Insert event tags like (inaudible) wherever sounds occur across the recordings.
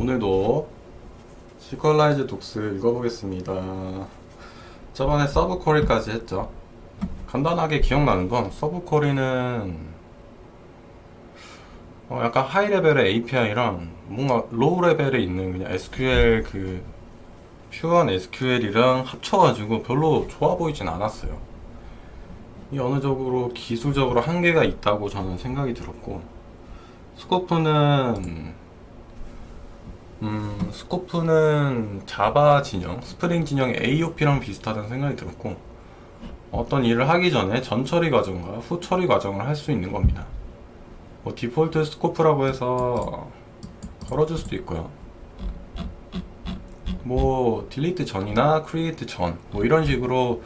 오늘도 시퀄라이즈 독스 읽어보겠습니다. 저번에 서브 쿼리까지 했죠. 간단하게 기억나는 건 서브 쿼리는 어, 약간 하이 레벨의 API랑 뭔가 로우 레벨에 있는 그냥 SQL 그 퓨어한 SQL이랑 합쳐가지고 별로 좋아 보이진 않았어요. 이 어느 정도 기술적으로 한계가 있다고 저는 생각이 들었고 스코프는 음, 스코프는 자바 진영, 스프링 진영의 AOP랑 비슷하다는 생각이 들었고 어떤 일을 하기 전에 전 처리 과정과 후 처리 과정을 할 수 있는 겁니다. 뭐 디폴트 스코프라고 해서 걸어줄 수도 있고요. 뭐 딜리트 전이나 크리에이트 전, 뭐 이런 식으로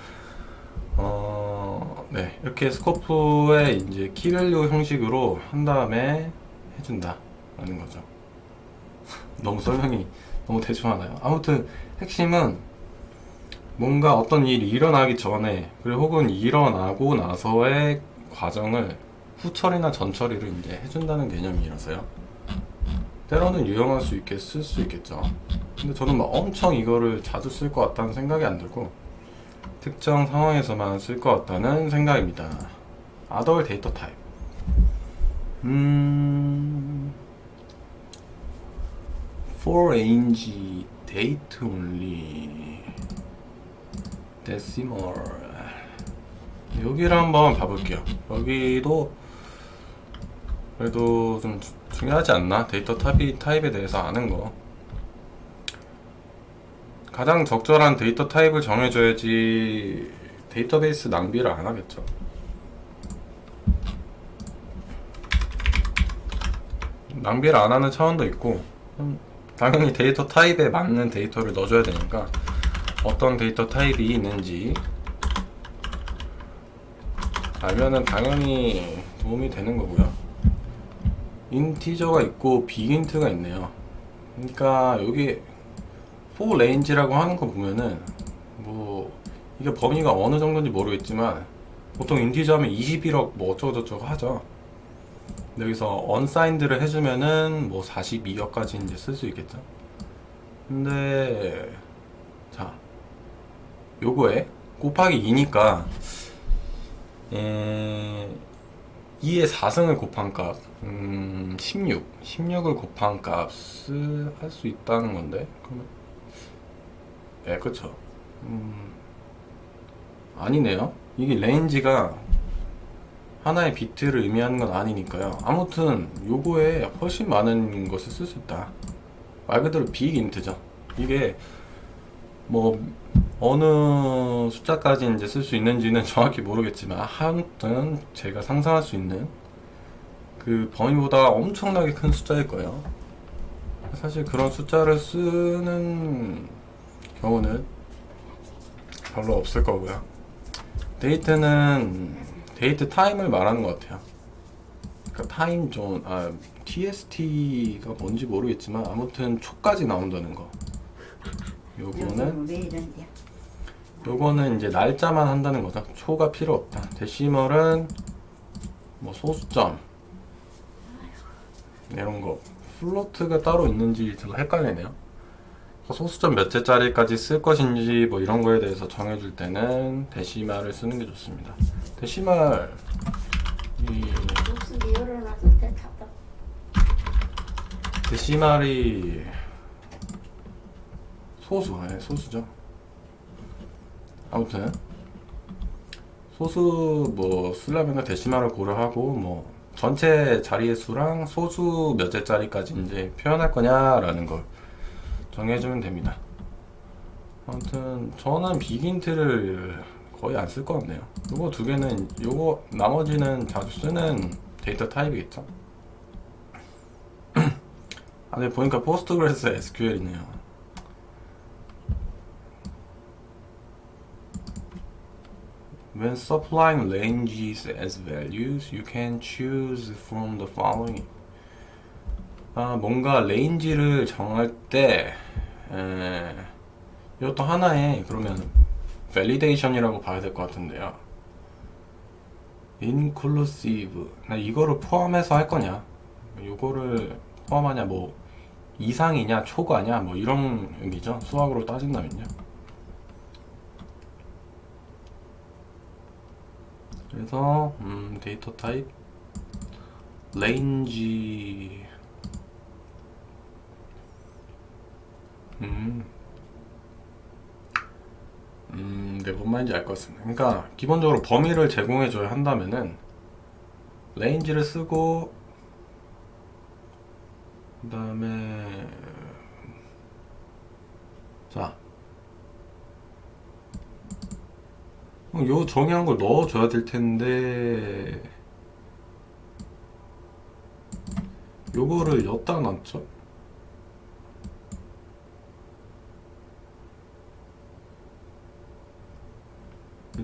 어, 네 이렇게 스코프의 이제 키밸류 형식으로 한 다음에 해준다라는 거죠. 너무 설명이 너무 대충하나요? 아무튼 핵심은 뭔가 어떤 일이 일어나기 전에 그리고 혹은 일어나고 나서의 과정을 후처리나 전처리를 이제 해준다는 개념이라서요. 때로는 유용할 수 있게 쓸 수 있겠죠. 근데 저는 막 엄청 이거를 자주 쓸 것 같다는 생각이 안 들고 특정 상황에서만 쓸 것 같다는 생각입니다. other 데이터 타입. 음. For range date only decimal 여기를 한번 봐볼게요. 여기도 그래도 좀 주- 중요하지 않나? 데이터 타입, 타입에 대해서 아는 거. 가장 적절한 데이터 타입을 정해줘야지 데이터베이스 낭비를 안 하겠죠. 낭비를 안 하는 차원도 있고, 음, 당연히 데이터 타입에 맞는 데이터를 넣어줘야 되니까 어떤 데이터 타입이 있는지 알면은 당연히 도움이 되는 거고요. 인티저가 있고 비인트가 있네요. 그러니까 여기 for range라고 하는 거 보면은 뭐 이게 범위가 어느 정도인지 모르겠지만 보통 인티저 하면 21억 뭐 어쩌고저쩌고 하죠. 여기서 unsigned를 해주면은 뭐 42억까지 이제 쓸 수 있겠죠. 근데 자 요거에 곱하기 2니까 에, 2의 4승을 곱한 값, 음, 16. 16을 곱한 값을 할 수 있다는 건데, 그러면, 예, 그쵸. 음, 아니네요. 이게 레인지가 하나의 비트를 의미하는 건 아니니까요. 아무튼, 요거에 훨씬 많은 것을 쓸 수 있다. 말 그대로 빅 인트죠. 이게, 뭐, 어느 숫자까지 이제 쓸 수 있는지는 (laughs) 정확히 모르겠지만 아무튼 제가 상상할 수 있는 그 범위보다 엄청나게 큰 숫자일 거예요. 사실 그런 숫자를 쓰는 경우는 별로 없을 거고요. 데이트는 데이트 타임을 말하는 것 같아요. 그러니까 타임 존, 아 TST가 뭔지 모르겠지만 아무튼 초까지 나온다는 거. 요거는 왜 이런데? 요거는 이제 날짜만 한다는 거죠. 초가 필요 없다. 데시멀은 뭐 소수점 이런 거 플로트가 따로 있는지 좀 헷갈리네요. 소수점 몇째짜리까지 쓸 것인지 뭐 이런 거에 대해서 정해줄 때는 데시말을 쓰는 게 좋습니다. 데시말 이 답답. 데시말이 소수, 네, 소수죠. 아무튼 소수 뭐 쓰려면 데시말을 고려하고 뭐 전체 자리의 수랑 소수 몇째 자리까지 이제 표현할 거냐라는 걸 정해주면 됩니다. 아무튼 저는 빅인트를 거의 안 쓸 것 같네요. 요거 두 개는 요거 나머지는 자주 쓰는 데이터 타입이겠죠. (clears throat) 아, 네, 보니까 포스트그레스 SQL이네요. When supplying ranges as values, you can choose from the following. 아, 뭔가 레인지를 정할 때, 에, 이것도 하나의 그러면 validation이라고 봐야 될 것 같은데요. inclusive. 나 이거를 포함해서 할 거냐? 이거를 포함하냐? 뭐 이상이냐 초과냐 뭐 이런 의미죠. 수학으로 따진다면요. 그래서 음, 데이터 타입 레인지 음. 음, 네, 뭔 말인지 알 것 같습니다. 그러니까 기본적으로 범위를 제공해 줘야 한다면은 레인지를 쓰고 그 다음에 자. 그럼 요 정의한 걸 넣어줘야 될 텐데 요거를 엿다 놨죠?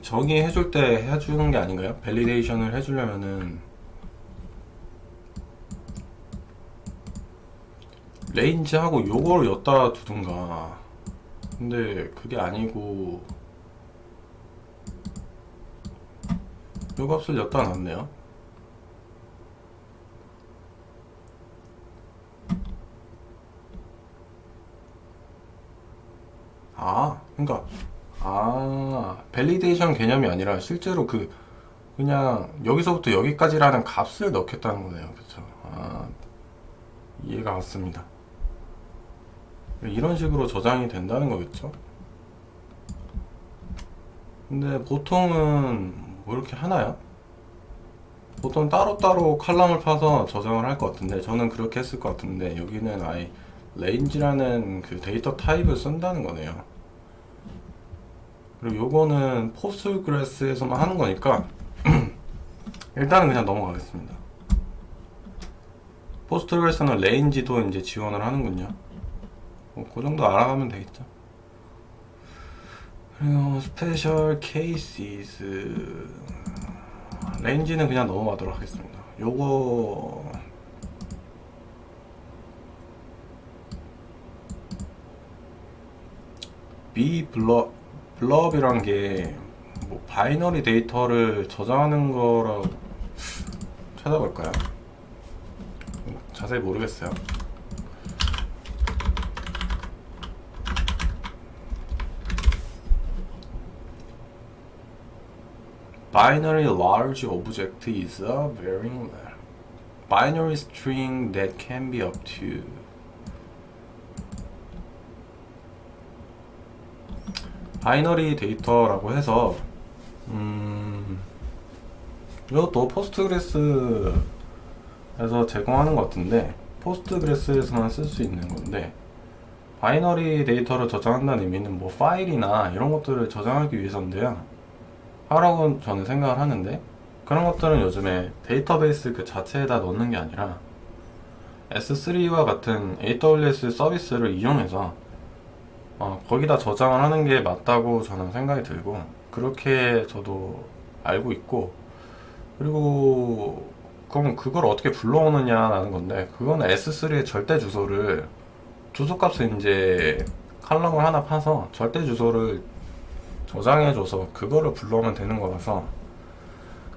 정의 해줄 때 해주는 게 아닌가요? 밸리데이션을 해주려면은. 레인지하고 요거를 엿다 두든가. 근데 그게 아니고. 요 값을 엿다 놨네요. 아 그러니까 아 밸리데이션 개념이 아니라 실제로 그 그냥 여기서부터 여기까지라는 값을 넣겠다는 거네요. 그쵸? 아 이해가 갔습니다. 이런 식으로 저장이 된다는 거겠죠? 근데 보통은 뭐 이렇게 하나요? 보통 따로따로 칼럼을 파서 저장을 할 것 같은데 저는 그렇게 했을 것 같은데 여기는 아예 레인지라는 그 데이터 타입을 쓴다는 거네요 그리고 요거는 포스트그레스에서만 하는 거니까 (clears throat) 일단은 그냥 넘어가겠습니다. 포스트그레스는 레인지도 이제 지원을 하는군요. 뭐, 그 정도 알아가면 되겠죠. 그리고 스페셜 케이시스 레인지는 그냥 넘어가도록 하겠습니다. 요거 B 블럭 블럭이란 게 뭐 바이너리 데이터를 저장하는 거라고 찾아볼까요? 자세히 모르겠어요. Binary large object is a varying binary string that can be up to 바이너리 데이터라고 해서 음 이것도 포스트그레스에서 제공하는 것 같은데 포스트그레스에서만 쓸 수 있는 건데 바이너리 데이터를 저장한다는 의미는 뭐 파일이나 이런 것들을 저장하기 위해서인데요. 하라고 저는 생각을 하는데 그런 것들은 요즘에 데이터베이스 그 자체에다 넣는 게 아니라 S3와 같은 AWS 서비스를 이용해서 어, 거기다 저장을 하는 게 맞다고 저는 생각이 들고 그렇게 저도 알고 있고 그리고 그럼 그걸 어떻게 불러오느냐라는 건데 그건 S3의 절대 주소를 주소값을 이제 칼럼을 하나 파서 절대 주소를 저장해줘서 그거를 불러오면 되는 거라서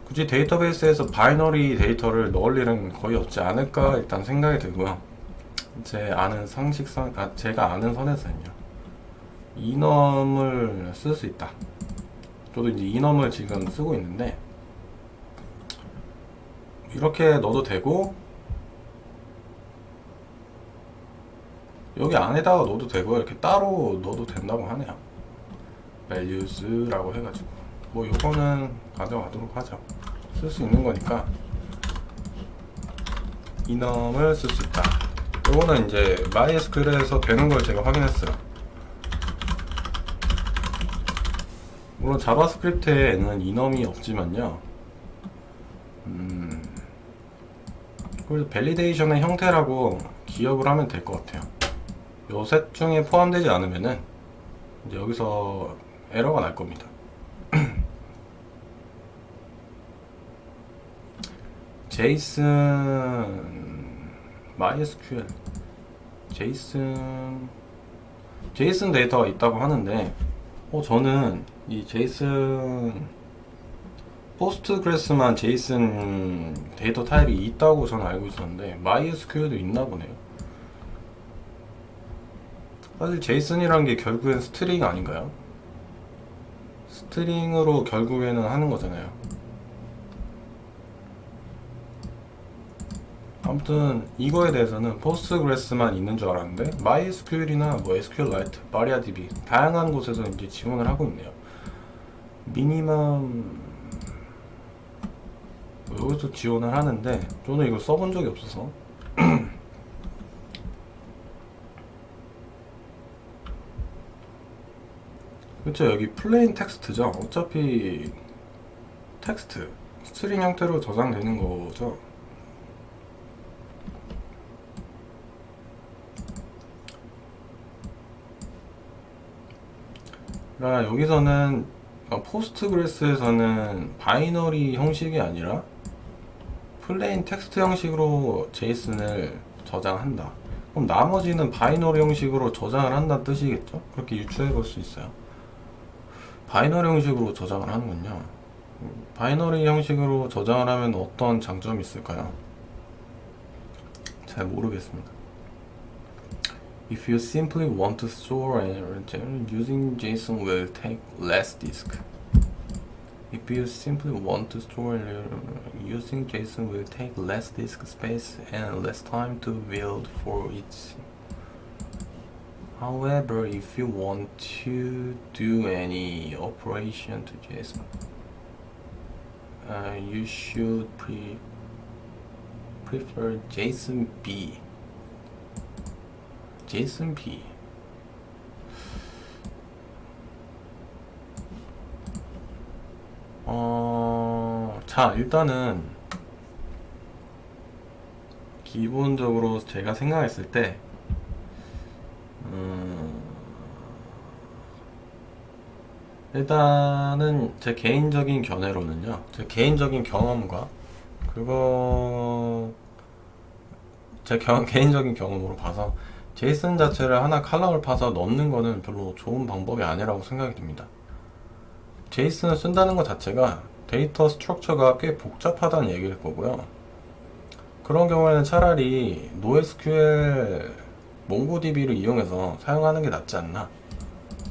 굳이 데이터베이스에서 바이너리 데이터를 넣을 일은 거의 없지 않을까 일단 생각이 들고요. 제 아는 상식상 아, 제가 아는 선에서는요 이넘을 쓸 수 있다. 저도 이제 이넘을 지금 쓰고 있는데 이렇게 넣어도 되고 여기 안에다가 넣어도 되고 이렇게 따로 넣어도 된다고 하네요. values라고 해가지고 뭐 요거는 가져가도록 하죠. 쓸 수 있는 거니까 이넘을 쓸 수 있다. 요거는 이제 MySQL에서 되는 걸 제가 확인했어요. 물론 자바스크립트에는 이넘이 없지만요. 음, 그래서 밸리데이션의 형태라고 기억을 하면 될 것 같아요. 요 셋 중에 포함되지 않으면은 이제 여기서 에러가 날 겁니다. (clears throat) 제이슨 MySQL 제이슨 제이슨 데이터가 있다고 하는데 어 저는 이 제이슨 포스트그레스만 제이슨 데이터 타입이 있다고 저는 알고 있었는데 MySQL도 있나 보네요. 사실 제이슨이란 게 결국엔 스트링 아닌가요? 스트링으로 결국에는 하는 거잖아요. 아무튼 이거에 대해서는 포스트그레스만 있는 줄 알았는데 MySQL이나 뭐 SQLite, MariaDB 다양한 곳에서 이제 지원을 하고 있네요. 미니멈 여기서 지원을 하는데 저는 이걸 써본 적이 없어서. (clears throat) 그쵸 여기 플레인 텍스트죠. 어차피 텍스트 스트링 형태로 저장되는 거죠. 그러니까 여기서는 포스트그레스에서는 바이너리 형식이 아니라 플레인 텍스트 형식으로 제이슨을 저장한다. 그럼 나머지는 바이너리 형식으로 저장을 한다는 뜻이겠죠? 그렇게 유추해 볼 수 있어요. 바이너리 형식으로 저장을 하는군요. 음, 바이너리 형식으로 저장을 하면 어떤 장점이 있을까요? 잘 모르겠습니다. If you simply want to store and return using JSON will take less disk. If you simply want to store and uh, using JSON will take less disk space and less time to build for it. However, if you want to do any operation to JSON, uh, you should pre prefer JSON B. JSON B. 어, 자, 일단은 기본적으로 제가 생각했을 때, 음, 일단은 제 개인적인 견해로는요, 제 개인적인 경험과 그거 제 겨- (laughs) 개인적인 경험으로 봐서 제이슨 자체를 하나 칼럼을 파서 넣는 거는 별로 좋은 방법이 아니라고 생각이 듭니다. 제이슨을 쓴다는 것 자체가 데이터 스트럭처가 꽤 복잡하다는 얘기일 거고요. 그런 경우에는 차라리 NoSQL, MongoDB를 이용해서 사용하는 게 낫지 않나.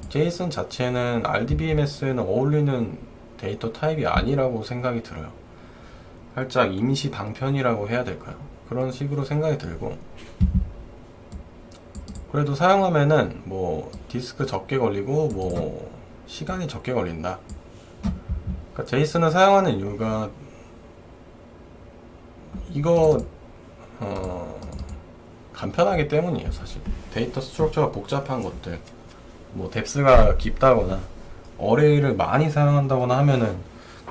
제이슨 자체는 RDBMS에는 어울리는 데이터 타입이 아니라고 생각이 들어요. 살짝 임시 방편이라고 해야 될까요? 그런 식으로 생각이 들고. 그래도 사용하면은 뭐 디스크 적게 걸리고 뭐 시간이 적게 걸린다. 그러니까 제이슨을 사용하는 이유가 이거 어 간편하기 때문이에요, 사실. 데이터 스트럭처가 복잡한 것들, 뭐 뎁스가 깊다거나 어레이를 많이 사용한다거나 하면은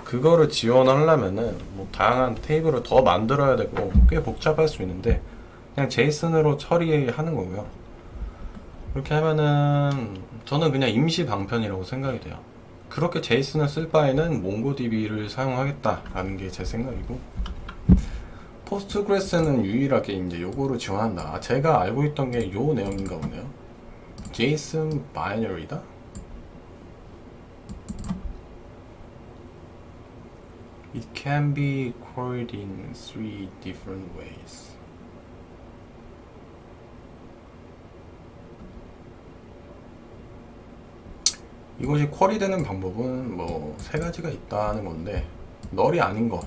그거를 지원하려면은 뭐 다양한 테이블을 더 만들어야 되고 꽤 복잡할 수 있는데 그냥 제이슨으로 처리하는 거고요. 그렇게 하면은 저는 그냥 임시 방편이라고 생각이 돼요. 그렇게 제이슨을 쓸 바에는 몽고DB를 사용하겠다라는 게 제 생각이고 포스트그레스는 유일하게 이제 요거를 지원한다. 아, 제가 알고 있던 게 요 내용인가 보네요. 제이슨 바이너리다. It can be in three different ways. 이것이 쿼리되는 방법은 뭐 세 가지가 있다는 건데 널이 아닌 거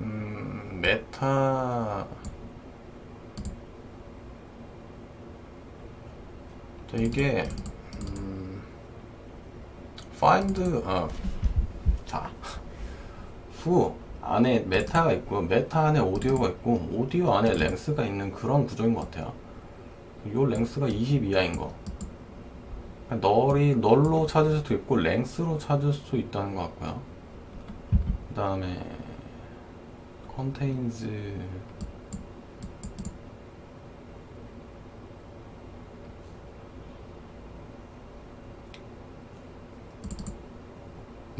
음, 메타. 자, 이게 음, find 아, 자, 후 안에 메타가 있고 메타 안에 오디오가 있고 오디오 안에 랭스가 있는 그런 구조인 것 같아요. 요 랭스가 20 이하인 거. 널이 널로 찾을 수도 있고 랭스로 찾을 수도 있다는 것 같고요. 그 다음에 contains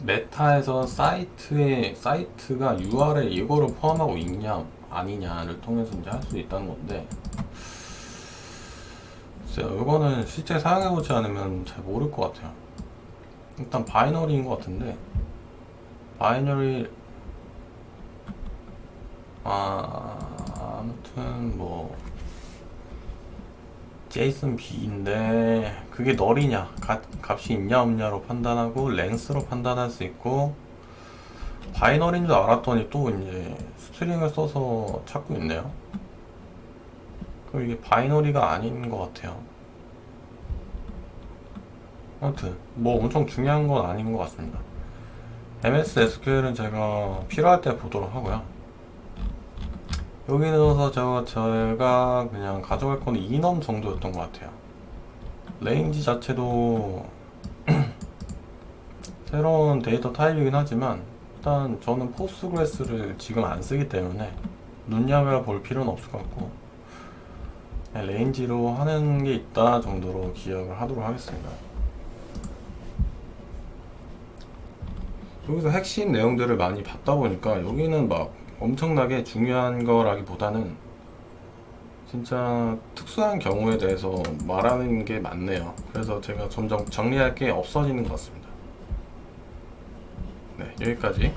메타에서 사이트에 사이트가 URL 이거를 포함하고 있냐 아니냐를 통해서 이제 할 수 있다는 건데 이거는 실제 사용해보지 않으면 잘 모를 것 같아요. 일단 바이너리인 것 같은데 바이너리 아 아무튼 뭐 제이슨 B인데 그게 널이냐 가- 값이 있냐 없냐로 판단하고 랭스로 판단할 수 있고 바이너리인 줄 알았더니 또 이제 스트링을 써서 찾고 있네요. 그럼 이게 바이너리가 아닌 것 같아요. 아무튼 뭐 엄청 중요한 건 아닌 것 같습니다. MS SQL은 제가 필요할 때 보도록 하고요. 여기서 저 제가 그냥 가져갈 건 이넘 정도였던 것 같아요. 레인지 자체도 (clears throat) 새로운 데이터 타입이긴 하지만 일단 저는 포스그레스를 지금 안 쓰기 때문에 눈여겨 볼 필요는 없을 것 같고 레인지로 하는 게 있다 정도로 기억을 하도록 하겠습니다. 여기서 핵심 내용들을 많이 봤다 보니까 여기는 막 엄청나게 중요한 거라기보다는 진짜 특수한 경우에 대해서 말하는 게 많네요. 그래서 제가 점점 정리할 게 없어지는 것 같습니다. 네, 여기까지